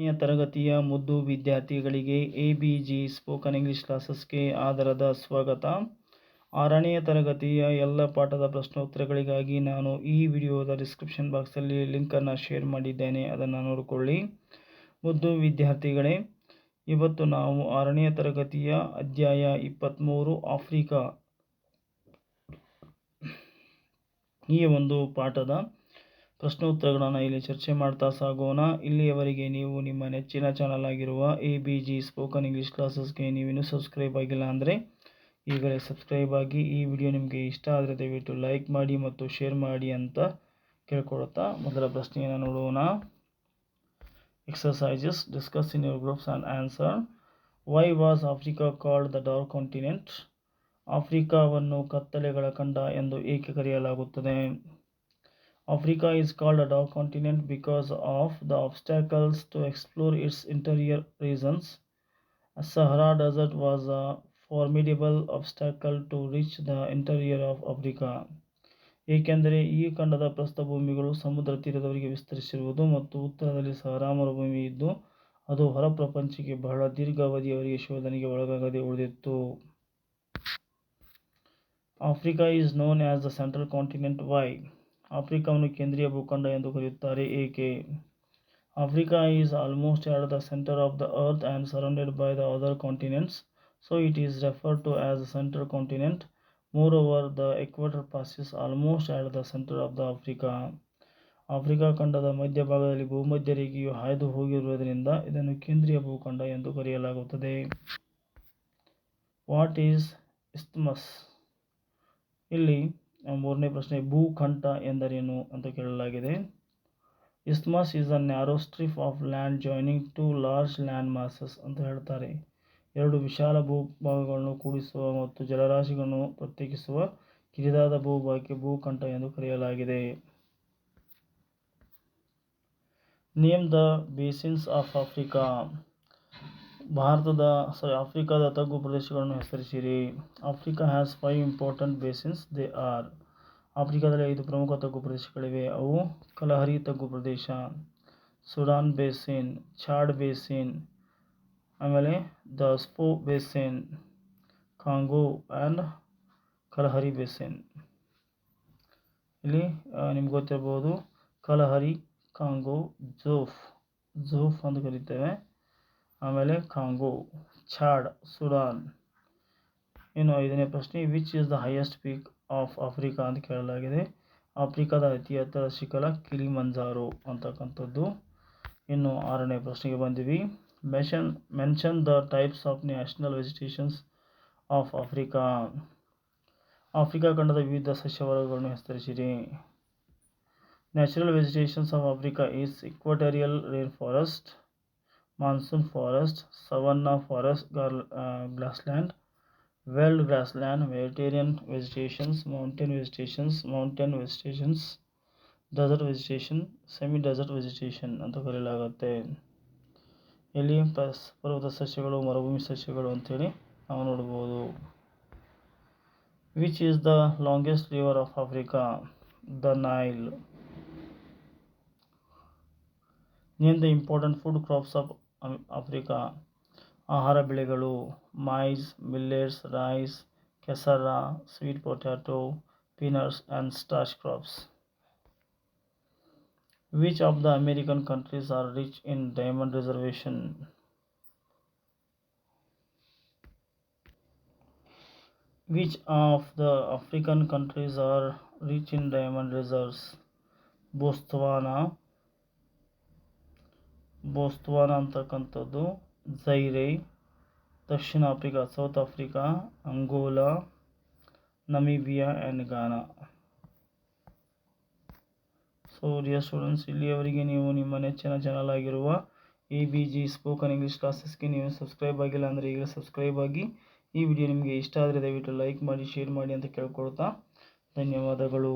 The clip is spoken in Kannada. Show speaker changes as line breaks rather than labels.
ಆರನೆಯ ತರಗತಿಯ ಮುದ್ದು ವಿದ್ಯಾರ್ಥಿಗಳಿಗೆ A B G spoken English ಕ್ಲಾಸಸ್ಗೆ ಆದರದ ಸ್ವಾಗತ. ಆರನೆಯ ತರಗತಿಯ ಎಲ್ಲ ಪಾಠದ ಪ್ರಶ್ನೋತ್ತರಗಳಿಗಾಗಿ ನಾನು ಈ ವಿಡಿಯೋದ ಡಿಸ್ಕ್ರಿಪ್ಷನ್ ಬಾಕ್ಸಲ್ಲಿ ಲಿಂಕನ್ನು ಶೇರ್ ಮಾಡಿದ್ದೇನೆ, ಅದನ್ನು ನೋಡಿಕೊಳ್ಳಿ. ಮುದ್ದು ವಿದ್ಯಾರ್ಥಿಗಳೇ, ಇವತ್ತು ನಾವು ಆರನೆಯ ತರಗತಿಯ ಅಧ್ಯಾಯ ಇಪ್ಪತ್ತ್ಮೂರು ಆಫ್ರಿಕಾ ಈ ಒಂದು ಪಾಠದ ಪ್ರಶ್ನೋತ್ತರಗಳನ್ನು ಇಲ್ಲಿ ಚರ್ಚೆ ಮಾಡ್ತಾ ಸಾಗೋಣ. ಇಲ್ಲಿಯವರೆಗೆ ನೀವು ನಿಮ್ಮ ನೆಚ್ಚಿನ ಚಾನಲ್ ಆಗಿರುವ A B G spoken English ಕ್ಲಾಸಸ್ಗೆ ನೀವಿನ್ನೂ ಸಬ್ಸ್ಕ್ರೈಬ್ ಆಗಿಲ್ಲ ಅಂದರೆ ಈಗಲೇ ಸಬ್ಸ್ಕ್ರೈಬ್ ಆಗಿ ಈ ವಿಡಿಯೋ ನಿಮಗೆ ಇಷ್ಟ ಆದರೆ ದಯವಿಟ್ಟು ಲೈಕ್ ಮಾಡಿ ಮತ್ತು ಶೇರ್ ಮಾಡಿ ಅಂತ ಕೇಳ್ಕೊಡುತ್ತಾ ಮೊದಲ ಪ್ರಶ್ನೆಯನ್ನು ನೋಡೋಣ. Exercises discuss in your groups and answer why was Africa called the dark continent ಆಫ್ರಿಕಾವನ್ನು ಕತ್ತಲೆಗಳ ಖಂಡ ಎಂದು ಏಕೆ ಕರೆಯಲಾಗುತ್ತದೆ? Africa is called a dark continent because of the obstacles to explore its interior regions. Sahara Desert was a formidable obstacle to reach the interior of Africa. ಏಕೆಂದರೆ ಈ ಖಂಡದ ಪ್ರಸ್ಥಭೂಮಿಗಳು ಸಮುದ್ರ ತೀರದವರೆಗೆ ವಿಸ್ತರಿಸಿರುವುದು ಮತ್ತು ಉತ್ತರದಲ್ಲಿ ಸಹರಾ ಮರುಭೂಮಿ ಇದ್ದು ಅದು ಹೊರ ಪ್ರಪಂಚಕ್ಕೆ ಬಹಳ ದೀರ್ಘಾವಧಿಯವರೆಗೆ ಶೋಧನೆಗೆ ಒಳಗಾಗದೆ ಉಳಿದಿತ್ತು Africa is known as the central continent why ಆಫ್ರಿಕಾವನ್ನು ಕೇಂದ್ರೀಯ ಭೂಖಂಡ ಎಂದು ಕರೆಯುತ್ತಾರೆ. ಏಕೆ? Africa is almost at the centre of the earth and surrounded by the other continents so it is referred to as central continent moreover the equator passes almost at the centre of the Africa Africa ಖಂಡದ ಮಧ್ಯಭಾಗದಲ್ಲಿ ಭೂಮಧ್ಯ ರೇಖೆಯು ಹಾಯ್ದು ಹೋಗಿರುವುದರಿಂದ ಇದನ್ನು ಕೇಂದ್ರೀಯ ಭೂಖಂಡ ಎಂದು ಕರೆಯಲಾಗುತ್ತದೆ. ವಾಟ್ ಈಸ್ ಇಸ್ತ್ಮಸ್ ಇಲ್ಲಿ ಮೂರನೇ ಪ್ರಶ್ನೆ, ಭೂಖಂಡ ಎಂದರೇನು ಅಂತ ಕೇಳಲಾಗಿದೆ. Isthmus is a narrow strip of land joining two large land masses ಅಂತ ಹೇಳ್ತಾರೆ. ಎರಡು ವಿಶಾಲ ಭೂಭಾಗಗಳನ್ನು ಕೂಡಿಸುವ ಮತ್ತು ಜಲರಾಶಿಗಳನ್ನು ಪ್ರತ್ಯೇಕಿಸುವ ಕಿರಿದಾದ ಭೂಭಾಗಕ್ಕೆ ಭೂಖಂಡ ಎಂದು ಕರೆಯಲಾಗಿದೆ. Name the basins of Africa. ಭಾರತದ ಸಾರಿ ಆಫ್ರಿಕಾದ ತಗ್ಗು ಪ್ರದೇಶಗಳನ್ನು ಹೆಸರಿಸಿರಿ. Africa has five important basins. They are ಆಫ್ರಿಕಾದಲ್ಲಿ ಐದು ಪ್ರಮುಖ ತಗ್ಗು ಪ್ರದೇಶಗಳಿವೆ. ಅವು ಕಲಹರಿ ತಗ್ಗು ಪ್ರದೇಶ, ಸುಡಾನ್ ಬೇಸಿನ್, ಚಾಡ್ ಬೇಸಿನ್, ಆಮೇಲೆ the ಸ್ಪೋ basin, Congo and Kalahari basin. ಇಲ್ಲಿ ನಿಮ್ಗೆ ಗೊತ್ತಿರ್ಬೋದು ಕಲಹರಿ, ಕಾಂಗೋ, ಜೋಫ್ ಜೋಫ್ ಅಂತ ಕರಿತೇವೆ. ಆಮೇಲೆ ಕಾಂಗೋ, ಚಾಡ್, ಸುಡಾನ್. ಇನ್ನು ಐದನೇ ಪ್ರಶ್ನೆ which is the highest peak of Africa ಅಂತ ಕೇಳಲಾಗಿದೆ. ಆಫ್ರಿಕಾದ ಅತಿ ಎತ್ತರ ಶಿಖರ ಕಿಲಿಮಂಜಾರೋ ಅಂತಕ್ಕಂಥದ್ದು. ಇನ್ನು ಆರನೇ ಪ್ರಶ್ನೆಗೆ ಬಂದಿವಿ. Mention mention the types of national vegetations of Africa Africa ಖಂಡದ ವಿವಿಧ ಸಸ್ಯವರ್ಗಗಳನ್ನು ಹೆಸರಿಸಿರಿ natural vegetations of Africa is equatorial rain forest monsoon forest savanna forest grassland veld grassland vegetarian vegetations mountain vegetations mountain vegetations desert vegetation semi desert vegetation ಅಂತ ಕರೆಯಲಾಗುತ್ತೆ. ಇಲ್ಲಿ ಪ್ಲಸ್ ಪರ್ವತ ಸಸ್ಯಗಳು, ಮರುಭೂಮಿ ಸಸ್ಯಗಳು ಅಂಥೇಳಿ ನಾವು ನೋಡ್ಬೋದು. Which is the longest river of Africa the Nile name the important food crops of Africa ಆಹಾರ ಬೆಳೆಗಳು mice millets rice ಕೆಸರ sweet potato peanuts and starch crops which of the American countries are rich in diamond reservation which of the African countries are rich in diamond reserves Botswana Botswana ಅಂತಕ್ಕಂಥದ್ದು Zaire Dakshina Africa, South Africa, Angola, Namibia and Ghana so dear students ಇಲ್ಲಿಯವರೆಗೆ ನೀವು ನಿಮ್ಮ ನೆಚ್ಚಿನ ಚಾನಲ್ ಆಗಿರುವ A B G spoken English ಕ್ಲಾಸಸ್ಗೆ ನೀವು ಸಬ್ಸ್ಕ್ರೈಬ್ ಆಗಿಲ್ಲ ಅಂದರೆ ಈಗ ಸಬ್ಸ್ಕ್ರೈಬ್ ಆಗಿ ಈ ವಿಡಿಯೋ ನಿಮಗೆ ಇಷ್ಟ ಆದರೆ ದಯವಿಟ್ಟು ಲೈಕ್ ಮಾಡಿ ಶೇರ್ ಮಾಡಿ ಅಂತ ಕೇಳ್ಕೊಳ್ತಾ ಧನ್ಯವಾದಗಳು.